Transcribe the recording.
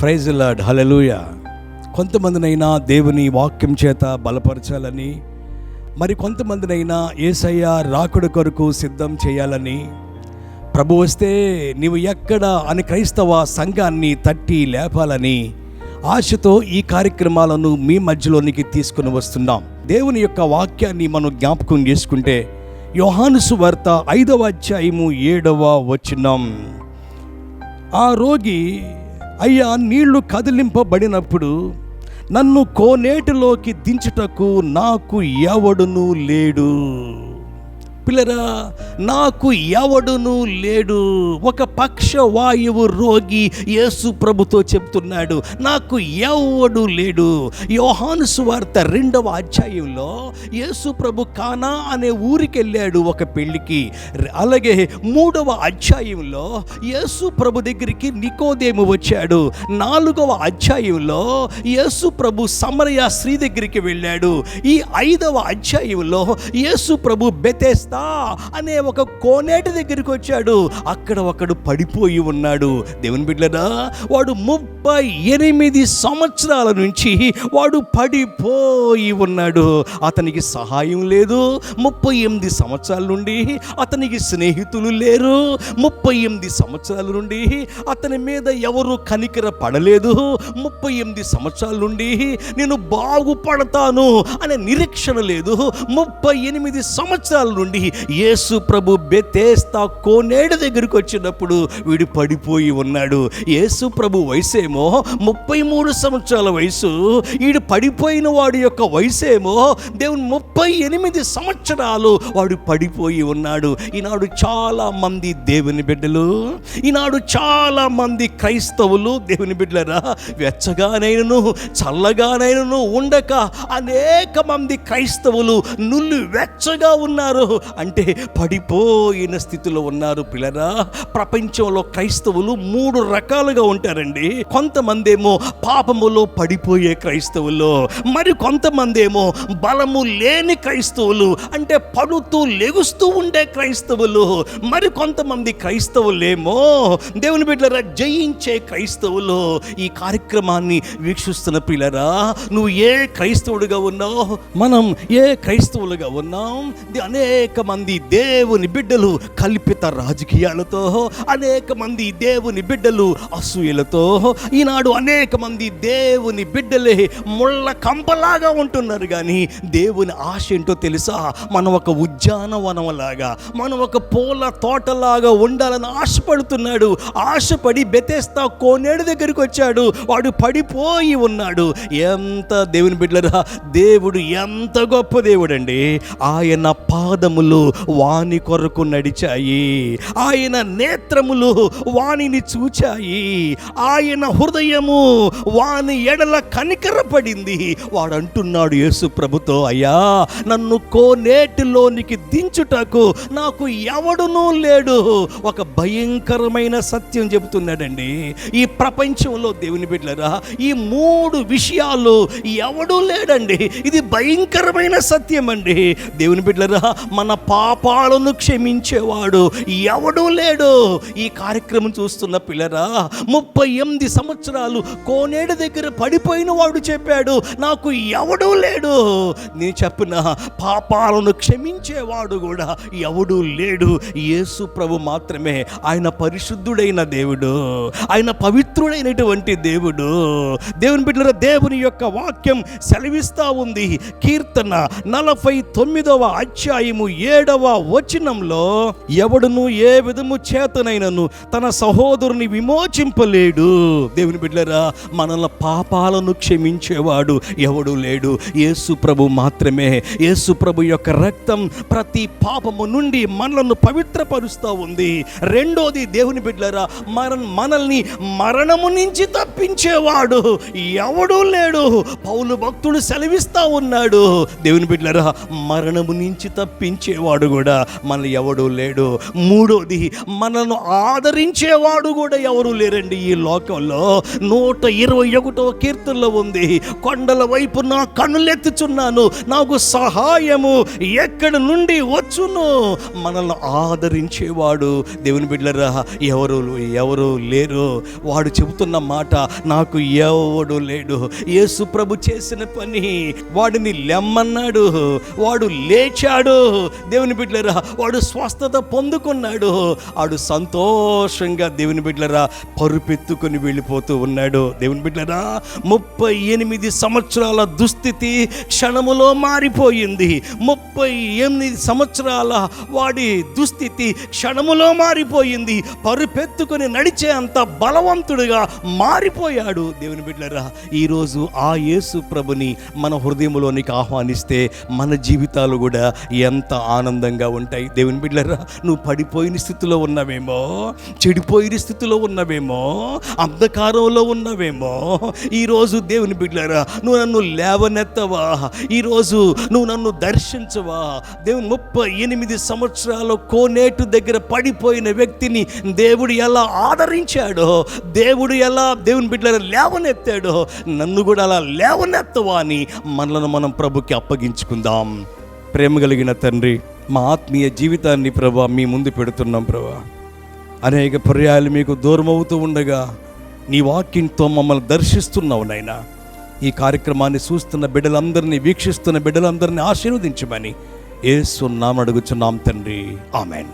Praise lord hallelujah కొంతమందినైనా దేవుని వాక్యం చేత బలపరచాలని మరి కొంతమందినైనా ఏసయ్య రాకుడు కొరకు సిద్ధం చేయాలని. ప్రభు వస్తే నీవు ఎక్కడ అని క్రైస్తవ సంఘాన్ని తట్టి లేపాలని ఆశతో ఈ కార్యక్రమాలను మీ మధ్యలోనికి తీసుకుని వస్తున్నాం. దేవుని యొక్క వాక్యాన్ని మనం జ్ఞాపకం చేసుకుంటే యోహానుసు వార్త ఐదవ అధ్యాయము ఏడవ వచనం. ఆ రోగి అయ్యా నీళ్ళు కదిలింపబడినప్పుడు నన్ను కోనేటిలోకి దించుటకు నాకు ఎవడునూ లేడు. పిల్లరా నాకు ఎవడును లేడు. ఒక పక్ష వాయువు రోగి యేసు ప్రభుతో చెప్తున్నాడు నాకు ఎవడు లేడు. యోహాను సువార్త రెండవ అధ్యాయంలో యేసు ప్రభు కానా అనే ఊరికి వెళ్ళాడు ఒక పెళ్ళికి అలాగే మూడవ అధ్యాయంలో యేసు ప్రభు దగ్గరికి నికోదేము వచ్చాడు. నాలుగవ అధ్యాయంలో యేసు ప్రభు సమరయ స్త్రీ దగ్గరికి వెళ్ళాడు. ఈ ఐదవ అధ్యాయంలో యేసు ప్రభు బెతేస్తా అనే ఒక కోనేటి దగ్గరికి వచ్చాడు. అక్కడ ఒకడు పడిపోయి ఉన్నాడు. దేవుని బిడ్డరా వాడు ముప్పై ఎనిమిది సంవత్సరాల నుంచి వాడు పడిపోయి ఉన్నాడు. అతనికి సహాయం లేదు. ముప్పై ఎనిమిది సంవత్సరాల నుండి అతనికి స్నేహితులు లేరు. ముప్పై ఎనిమిది సంవత్సరాల నుండి అతని మీద ఎవరు కనికర పడలేదు. ముప్పై ఎనిమిది సంవత్సరాల నుండి నేను బాగుపడతాను అనే నిరీక్షణ లేదు. ముప్పై ఎనిమిది సంవత్సరాల నుండి యేసు ప్రభు బెతేస్తా కోనేడు దగ్గరికి వచ్చినప్పుడు వీడు పడిపోయి ఉన్నాడు. యేసు ప్రభు వయసేమో ముప్పై మూడు సంవత్సరాల వయసు. వీడు పడిపోయిన వాడి యొక్క వయసేమో దేవుని ముప్పై ఎనిమిది సంవత్సరాలు వాడు పడిపోయి ఉన్నాడు. ఈనాడు చాలా మంది దేవుని బిడ్డలు ఈనాడు చాలా మంది క్రైస్తవులు దేవుని బిడ్డలరా వెచ్చగానైనను చల్లగానైనను ఉండక అనేక మంది క్రైస్తవులు నుల్లు వెచ్చగా ఉన్నారు. అంటే పడిపోయిన స్థితిలో ఉన్నారు పిల్లరా. ప్రపంచంలో క్రైస్తవులు మూడు రకాలుగా ఉంటారండి. కొంతమంది ఏమో పాపములో పడిపోయే క్రైస్తవులు మరి కొంతమంది ఏమో బలము లేని క్రైస్తవులు అంటే పడుతూ లెగుస్తూ ఉండే క్రైస్తవులు మరి కొంతమంది క్రైస్తవులేమో దేవుని బిడ్డరా జయించే క్రైస్తవులు. ఈ కార్యక్రమాన్ని వీక్షిస్తున్న పిల్లరా నువ్వు ఏ క్రైస్తవుడిగా ఉన్నావు? మనం ఏ క్రైస్తవులుగా ఉన్నాం? అనేక మంది దేవుని బిడ్డలు కల్పిత రాజకీయాలతో అనేక మంది దేవుని బిడ్డలు అసూయలతో ఈనాడు అనేక మంది దేవుని బిడ్డలే ముళ్ళ కంపలాగా ఉంటున్నారు. కానీ దేవుని ఆశ ఏంటో తెలుసా? మనం ఒక ఉద్యానవనంలాగా మనం ఒక పూల తోటలాగా ఉండాలని ఆశపడుతున్నాడు. ఆశపడి బెతేస్తా కోనేడు దగ్గరికి వచ్చాడు. వాడు పడిపోయి ఉన్నాడు. ఎంత దేవుని బిడ్డలరా దేవుడు ఎంత గొప్ప దేవుడండి. ఆయన పాదములు వాని కొరకు నడిచాయి. ఆయన నేత్రములు వానిని చూచాయి. ఆయన హృదయము వాని ఎడల కనికరపడింది. వాడు అంటున్నాడు యేసు ప్రభుతో అయ్యా నన్ను కోనేటిలోనికి దించుటకు నాకు ఎవడునూ లేడు. ఒక భయంకరమైన సత్యం చెబుతున్నాడండి. ఈ ప్రపంచంలో దేవుని బిడ్డలరా ఈ మూడు విషయాలు ఎవడూ లేడండి. ఇది భయంకరమైన సత్యం అండి దేవుని బిడ్డలరా మన పాపాలను క్షమించేవాడు ఎవడూ లేడు. ఈ కార్యక్రమం చూస్తున్న పిల్లరా ముప్పై ఎనిమిది సంవత్సరాలు కోనేడు దగ్గర పడిపోయిన వాడు చెప్పాడు నాకు ఎవడూ లేడు. నేను చెప్పిన పాపాలను క్షమించేవాడు కూడా ఎవడూ లేడు. యేసు ప్రభు మాత్రమే ఆయన పరిశుద్ధుడైన దేవుడు ఆయన పవిత్రుడైనటువంటి దేవుడు. దేవుని బిడ్డల దేవుని యొక్క వాక్యం సెలవిస్తా ఉంది. కీర్తన నలభై తొమ్మిదవ అధ్యాయము ఏడవ వచనంలో ఎవడును ఏ విధము చేతనైనను తన సహోదరుని విమోచింపలేడు. దేవుని బిడ్డలరా మనల పాపాలను క్షమించేవాడు ఎవడు లేడు. యేసు ప్రభు మాత్రమే. యేసు ప్రభు యొక్క రక్తం ప్రతి పాపము నుండి మనలను పవిత్రపరుస్తూ ఉంది. రెండోది దేవుని బిడ్డలరా మన మనల్ని మరణము నుంచి తప్పించేవాడు ఎవడూ లేడు. పౌలు భక్తుడు సెలవిస్తా ఉన్నాడు. దేవుని బిడ్డలరా మరణము నుంచి తప్పించే ప్రేమించేవాడు కూడా మనల్ని ఎవడు లేడు. మూడోది మనల్ని ఆదరించేవాడు కూడా ఎవరు లేరండి ఈ లోకంలో. నూట ఇరవై ఒకటో కీర్తనలో ఉంది కొండల వైపు నా కన్నులెత్తుచున్నాను నాకు సహాయము ఎక్కడి నుండి వచ్చును? మనల్ని ఆదరించేవాడు దేవుని బిడ్డరా ఎవరు ఎవరు లేరు. వాడు చెబుతున్న మాట నాకు ఎవడు లేడు. యేసు ప్రభు చేసిన పని వాడిని లెమ్మన్నాడు వాడు లేచాడు. దేవుని బిడ్డలరా వాడు స్వస్థత పొందుకున్నాడు. వాడు సంతోషంగా దేవుని బిడ్డలరా పరుపెత్తుకొని వెళ్ళిపోతూ ఉన్నాడు. దేవుని బిడ్డలరా ముప్పై ఎనిమిది సంవత్సరాల దుస్థితి క్షణములో మారిపోయింది. ముప్పై ఎనిమిది సంవత్సరాల వాడి దుస్థితి క్షణములో మారిపోయింది. పరుపెత్తుకొని నడిచే అంత బలవంతుడిగా మారిపోయాడు దేవుని బిడ్డలరా. ఈరోజు ఆ యేసు ప్రభుని మన హృదయంలోనికి ఆహ్వానిస్తే మన జీవితాలు కూడా ఎంత ఆనందంగా ఉంటాయి. దేవుని బిడ్డరా నువ్వు పడిపోయిన స్థితిలో ఉన్నావేమో చెడిపోయిన స్థితిలో ఉన్నావేమో అంధకారంలో ఉన్నావేమో ఈరోజు దేవుని బిడ్డరా నువ్వు నన్ను లేవనెత్తవా? ఈరోజు నువ్వు నన్ను దర్శించవా? దేవుని ముప్పై ఎనిమిది సంవత్సరాల కోనేటు దగ్గర పడిపోయిన వ్యక్తిని దేవుడు ఎలా ఆదరించాడో దేవుడు ఎలా దేవుని బిడ్డలను లేవనెత్తాడో నన్ను కూడా అలా లేవనెత్తవా అని మనలను మనం ప్రభుకి అప్పగించుకుందాం. ప్రేమ కలిగిన తండ్రి మా ఆత్మీయ జీవితాన్ని ప్రభా మీ ముందు పెడుతున్నాం ప్రభా. అనేక పర్యాలు మీకు దూరం అవుతూ ఉండగా నీ వాక్యంతో మమ్మల్ని దర్శిస్తున్నావు నాయనా. ఈ కార్యక్రమాన్ని చూస్తున్న బిడ్డలందరినీ వీక్షిస్తున్న బిడ్డలందరినీ ఆశీర్వదించమని ఏసున్నాం అడుగుచున్నాం తండ్రి. ఆమెన్.